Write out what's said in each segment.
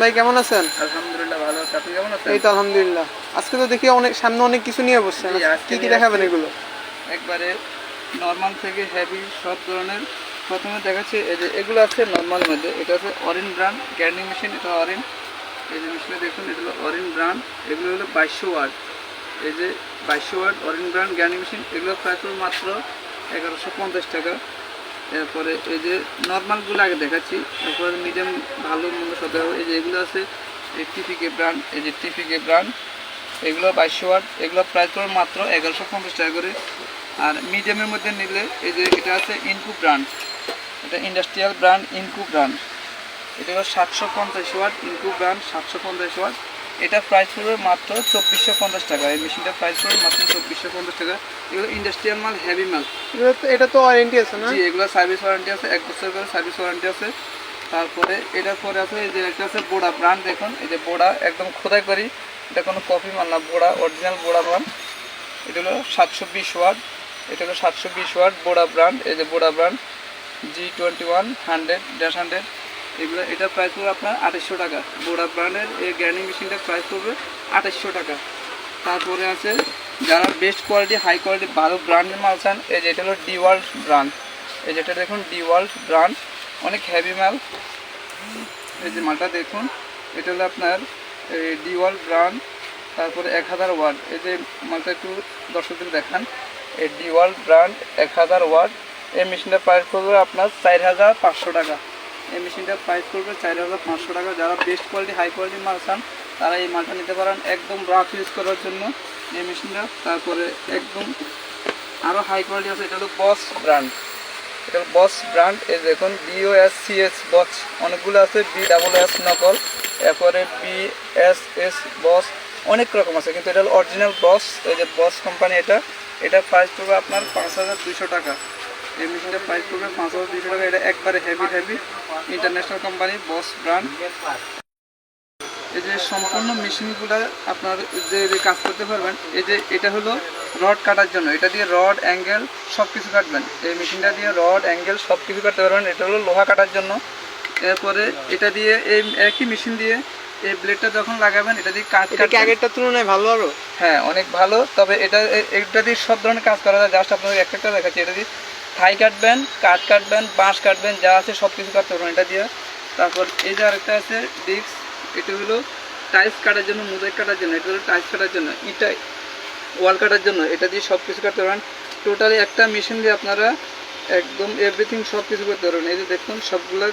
ভাই কেমন আছেন? আলহামদুলিল্লাহ ভালো আছি। আপনি কেমন আছেন? এই তো আলহামদুলিল্লাহ। আজকে তো দেখি অনেক সামনে অনেক কিছু নিয়ে বসছেন কি কি দেখাবেন এগুলো? একবারে নর্মাল থেকে হেভি সব ধরনের। প্রথমে দেখাচ্ছি এই যে এগুলো আছে নর্মাল মধ্যে। এটা আছে অরিন ব্র্যান্ড গ্যান্ডিং মেশিন এটা অরিন এই যে মেশিনে দেখুন এটা হলো অরিন ব্র্যান্ড এগুলো হলো বাইশশো ওয়াট। এই যে বাইশশো ওয়াট অরিন ব্র্যান্ড গ্যান্ডিং মেশিন এগুলো প্রায় মাত্র এগারোশো পঞ্চাশ টাকা। এরপরে এই যে নর্মালগুলো আগে দেখাচ্ছি। তারপরে মিডিয়াম ভালো মন্দ দেখাবো। এই যে এগুলো আছে, এই ব্র্যান্ড এই যে টিপিকে ব্র্যান্ড এগুলো বাইশশো ওয়াট, এগুলো প্রাইস পড়বে মাত্র এগারোশো পঞ্চাশ টাকা করে। আর মিডিয়ামের মধ্যে নিলে এই যে এটা আছে ইনকু ব্র্যান্ড এটা ইন্ডাস্ট্রিয়াল ব্র্যান্ড ইনকু ব্র্যান্ড এটা হলো সাতশো পঞ্চাশ ওয়াট ইনকু ব্র্যান্ড সাতশো পঞ্চাশ ওয়াট। এটা প্রাইস পড়বে মাত্র চব্বিশশো পঞ্চাশ টাকা। এই মেশিনটার প্রাইস পড়বে মাত্র চব্বিশশো পঞ্চাশ টাকা। এগুলো ইন্ডাস্ট্রিয়াল মাল হেভি মাল। এটা তো ওয়ারেন্টি আছে না? জি এগুলো সার্ভিস ওয়ারেন্টি আছে এক বছর করে সার্ভিস ওয়ারেন্টি আছে। তারপরে এটার পরে আছে এই যে একটা আছে বোড়া ব্র্যান্ড দেখুন। এই যে বোড়া একদম খোদাই করি। এটা কোনো কপি মাল না বোড়া অরিজিনাল বোড়া মাল এটা হলো সাতশো বিশ ওয়াট। এটা হলো সাতশো বিশ ওয়াট বোড়া ব্র্যান্ড এই যে বোড়া brand G twenty one hundred dash hundred এগুলো, এটা প্রাইস পড়বে আপনার আঠাশশো টাকা। বোড়া ব্র্যান্ডের এই গ্যানি মেশিনটার প্রাইস পড়বে আঠাশশো টাকা। তারপরে আছে, যারা বেস্ট কোয়ালিটি হাই কোয়ালিটি ভালো ব্র্যান্ডের মাল চান, এই যে এটা হলো ডি ওয়ার্ল্ড ব্র্যান্ড এই যেটা দেখুন ডি ওয়ার্ল্ড ব্র্যান্ড অনেক হেভি মাল। এই যে মালটা দেখুন, এটা হলো আপনার ডি ওয়ার্ল্ড ব্র্যান্ড তারপরে এক হাজার ওয়াট। এই যে মালটা একটু দর্শকদের দেখান, এই ডি ওয়ার্ল্ড ব্র্যান্ড এক হাজার ওয়াট, এই মেশিনটা প্রাইস পড়বে আপনার চার হাজার পাঁচশো টাকা। এই মেশিনটার প্রাইস পড়বে চার হাজার পাঁচশো টাকা। যারা বেস্ট কোয়ালিটি হাই কোয়ালিটি মাল চান, তারা এই মালটা নিতে পারেন একদম রাফ ইউজ করার জন্য এই মেশিনটা। তারপরে একদম আরও হাই কোয়ালিটি আছে, এটা হলো বস ব্র্যান্ড এটা বস ব্র্যান্ড এই দেখুন B O S C S Bosch অনেকগুলো আছে বি ডাবল এস নকল এরপরে বি এস এস বস অনেক রকম আছে, কিন্তু এটা হলো অরিজিনাল বস এই যে বস কোম্পানি এটা এটা প্রাইস পড়বে আপনার পাঁচ হাজার দুশো টাকা। এই মেশিনটার প্রাইস পড়বে পাঁচ হাজার দুশো টাকা। এটা একবারে heavy heavy international company Bosch brand এই যে সম্পূর্ণ মেশিনগুলো আপনার যে যে কাজ করতে পারবেন এই যে এটা হলো রড কাটার জন্য। এটা দিয়ে রড অ্যাঙ্গেল সব কিছু কাটবেন। এই মেশিনটা দিয়ে রড অ্যাঙ্গেল সব কিছু কাটতে পারবেন। এটা হলো লোহা কাটার জন্য। এরপরে এটা দিয়ে এই একই মেশিন দিয়ে এই ব্লেডটা যখন লাগাবেন এটা দিয়ে কাজ এটা কি আগেরটার তুলনায় ভালো আরও? হ্যাঁ অনেক ভালো। তবে এটা এটা দিয়ে সব ধরনের কাজ করা যায়। জাস্ট আপনাদের একটা একটা দেখাচ্ছি। এটা দিয়ে থাই কাটবেন, কাঠ কাটবেন, বাঁশ কাটবেন, যা আছে সব কিছু কাটতে পারবেন এটা দিয়ে। তারপর এই যে আরেকটা আছে, ডিস্ক, এটা হলো টাইলস কাটার জন্য, মোজাইক কাটার জন্য, এটা হলো টাইলস কাটার জন্য, ইটা ওয়াল কাটার জন্য, এটা দিয়ে সব কিছু কাটতে পারেন টোটালি একটা মেশিন দিয়ে আপনারা একদম এভরিথিং সব কিছু করতে পারবেন। এই যে দেখুন সবগুলো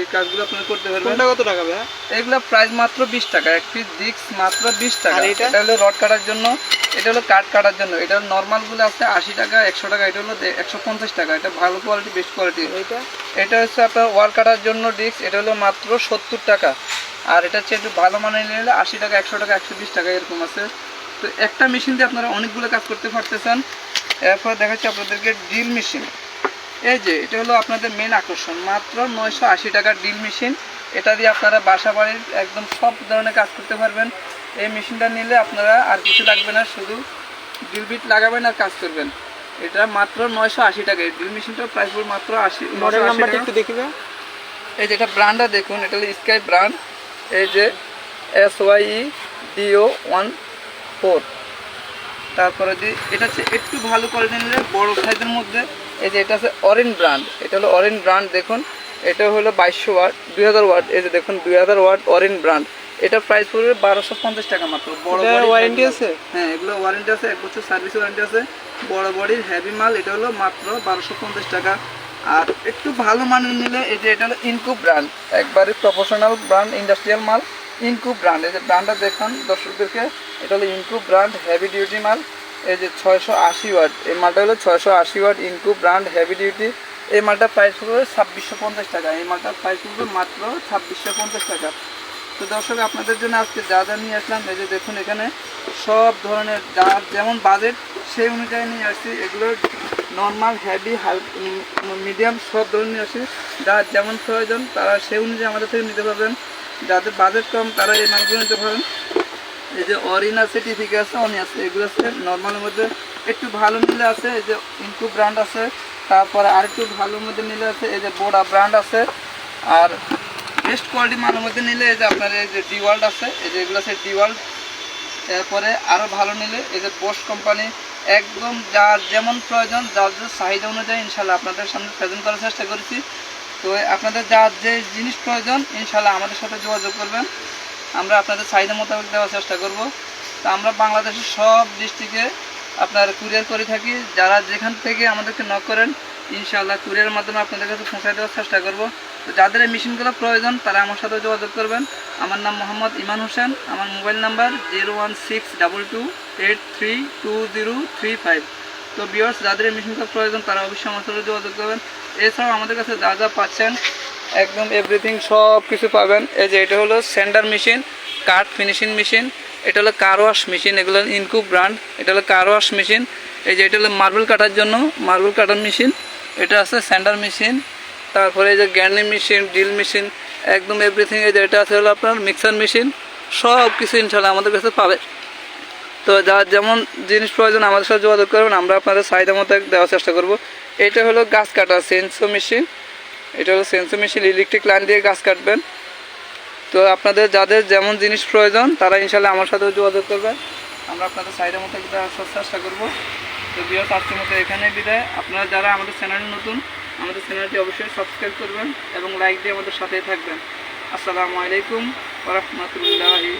এই কাজগুলো আপনারা করতে পারবেন। কোনটা কত টাকা ভাই এগুলো প্রাইস মাত্র বিশ টাকা। এক পিস ডিক্স মাত্র বিশ টাকা। আর এটা? এটা হলো রড কাটার জন্য এটা হলো কাঠ কাটার জন্য। এটা নর্মালগুলো আছে আশি টাকা একশো টাকা এটা হলো একশো পঞ্চাশ টাকা। এটা ভালো কোয়ালিটি বেস্ট কোয়ালিটি এইটা এটা? হচ্ছে আপনার ওয়াল কাটার জন্য ডিস্ক এটা হলো মাত্র সত্তর টাকা। আর এটা হচ্ছে একটু ভালো মানের নিলে আশি টাকা একশো টাকা একশো বিশ টাকা এরকম আছে। তো একটা মেশিন দিয়ে আপনারা অনেকগুলো কাজ করতে পারতেছেন। এরপর দেখাচ্ছি আপনাদেরকে ড্রিল মেশিন এই যে এটা হলো আপনাদের মেন আকর্ষণ। মাত্র নয়শো আশি টাকার ড্রিল মেশিন এটা দিয়ে আপনারা বাসা বাড়ির একদম সব ধরনের কাজ করতে পারবেন। এই মেশিনটা নিলে আপনারা আর কিছু লাগবে না শুধু ড্রিল বিট লাগাবেন আর কাজ করবেন। এটা মাত্র নয়শো আশি টাকা। ড্রিল মেশিনটার প্রাইস পড়বে মাত্র আশি মডেল 980 নাম্বারটা একটু দেখি ভাই এই যে এটা ব্র্যান্ডটা দেখুন। এটা হলো স্কাই ব্র্যান্ড এই যে S Y D O one four তারপরে যে এটা হচ্ছে একটু ভালো কোয়ালিটি নিলে বড় সাইজের মধ্যে এই যে এটা আছে অরেঞ্জ ব্র্যান্ড এটা হলো অরেঞ্জ ব্র্যান্ড দেখুন। এটা হলো বাইশশো ওয়াট দুই হাজার ওয়াট এই যে দেখুন দুই হাজার ওয়াট অরেঞ্জ ব্র্যান্ড এটা প্রাইস পড়বে বারোশো পঞ্চাশ টাকা মাত্র বড় ওয়ারেন্টি আছে? হ্যাঁ এগুলো ওয়ারেন্টি আছে এক বছর সার্ভিস ওয়ারেন্টি আছে। বড় বডির হেভি মাল এটা হলো মাত্র বারোশো পঞ্চাশ টাকা। আর একটু ভালো মানের নিলে এই যে এটা হলো ইনকু ব্র্যান্ড একবারে প্রফেশনাল ব্র্যান্ড ইন্ডাস্ট্রিয়াল মাল। ইনকু ব্র্যান্ড এই যে ব্র্যান্ডটা দেখান দর্শকদেরকে এটা হলো ইনকু ব্র্যান্ড হেভি ডিউটি মাল। এই যে ছয়শো আশি ওয়াট, এই মালটা হলো ছয়শো আশি ওয়াট ইনকু ব্র্যান্ড হেভি ডিউটি এই মালটার প্রাইস পড়বে ছাব্বিশশো পঞ্চাশ টাকা। এই মালটার প্রাইস পড়বে মাত্র ছাব্বিশশো পঞ্চাশ টাকা। তো দর্শক, আপনাদের জন্য আজকে যা যা নিয়ে আসলাম, এই যে দেখুন এখানে সব ধরনের যার যেমন বাজেট সেই অনুযায়ী নিয়ে আসছি। এগুলো নর্মাল হেভি হাল মিডিয়াম সব ধরনের নিয়ে আসছি। যার যেমন প্রয়োজন, তারা সেই অনুযায়ী আমাদের থেকে নিতে পারবেন। যাদের বাজেট কম, তারা এই মালগুলো নিতে পারেন এই যে অরিন আছে টিফিকে আছে, অনি আছে, এগুলো আছে নর্মালের মধ্যে একটু ভালো নিলে আছে, এই যে ইনকু ব্র্যান্ড আছে, তারপরে আরেকটু ভালোর মধ্যে নিলে আছে, এই যে বোডা ব্র্যান্ড আছে, আর বেস্ট কোয়ালিটি মানের মধ্যে নিলে এই যে আপনার এই যে ডিওয়াল্ড আছে, এই যে এগুলো আছে ডিওয়াল্ড এরপরে আরও ভালো নিলে এই যে বোস কোম্পানি একদম যার যেমন প্রয়োজন, যার যে চাহিদা অনুযায়ী ইনশাল্লাহ আপনাদের সামনে প্রেজেন্ট করার চেষ্টা করেছি। তো আপনাদের যার যে জিনিস প্রয়োজন, ইনশাল্লাহ আমাদের সাথে যোগাযোগ করবেন। আমরা আপনাদের চাহিদা মোতাবেক দেওয়ার চেষ্টা করব। তো আমরা বাংলাদেশের সব ডিস্ট্রিক্টে আপনার কুরিয়ার করে থাকি। যারা যেখান থেকে আমাদেরকে নক করেন, ইনশাআল্লাহ কুরিয়ারের মাধ্যমে আপনাদের কাছে পৌঁছায় দেওয়ার চেষ্টা করব। তো যাদের এই মেশিনগুলো প্রয়োজন, তারা আমার সাথে যোগাযোগ করবেন। আমার নাম মোহাম্মদ ইমান হোসেন। আমার mobile number zero one six double two eight three two zero three five. তো বিয়ার্স যাদের এই মেশিনগুলো প্রয়োজন, তারা অবশ্যই আমার সাথে যোগাযোগ করবেন। এছাড়াও আমাদের কাছে যা যা পাচ্ছেন একদম এভরিথিং সব কিছু পাবেন। এই যে এটা হলো সেন্টার মেশিন কাঠ ফিনিশিং মেশিন এটা হলো কার ওয়াশ মেশিন এগুলো ইনকু ব্র্যান্ড এটা হলো কার ওয়াশ মেশিন এই যে এটা হলো মার্বেল কাটার জন্য মার্বেল কাটার মেশিন এটা আছে স্যান্ডার মেশিন তারপরে এই যে গ্যান্ডি মেশিন ড্রিল মেশিন একদম এভরিথিং এই যে এটা আছে হলো আপনার মিক্সার মেশিন সব কিছু ইনশাল্লাহ আমাদের কাছে পাবে তো যার যেমন জিনিস প্রয়োজন আমাদের সাথে যোগাযোগ করবেন, আমরা আপনাদের চাহিদা মতো দেওয়ার চেষ্টা করব। এটা হলো গাছ কাটা, সেন্সো মেশিন এটা হলো সেন্সো মেশিন ইলেকট্রিক লাইন দিয়ে গাছ কাটবেন। তো আপনাদের যাদের যেমন জিনিস প্রয়োজন, তারা ইনশাল্লাহ আমার সাথেও যোগাযোগ করবেন আমরা আপনাদের চাহিদা মতো দেওয়ার চেষ্টা করব। তো বিয়ার আজকের মতো এখানে বিদায়। আপনারা যারা আমাদের চ্যানেলে নতুন, আমাদের চ্যানেলটি অবশ্যই সাবস্ক্রাইব করবেন এবং লাইক দিয়ে আমাদের সাথেই থাকবেন। আসসালামু আলাইকুম ওরহমতুল্লাহি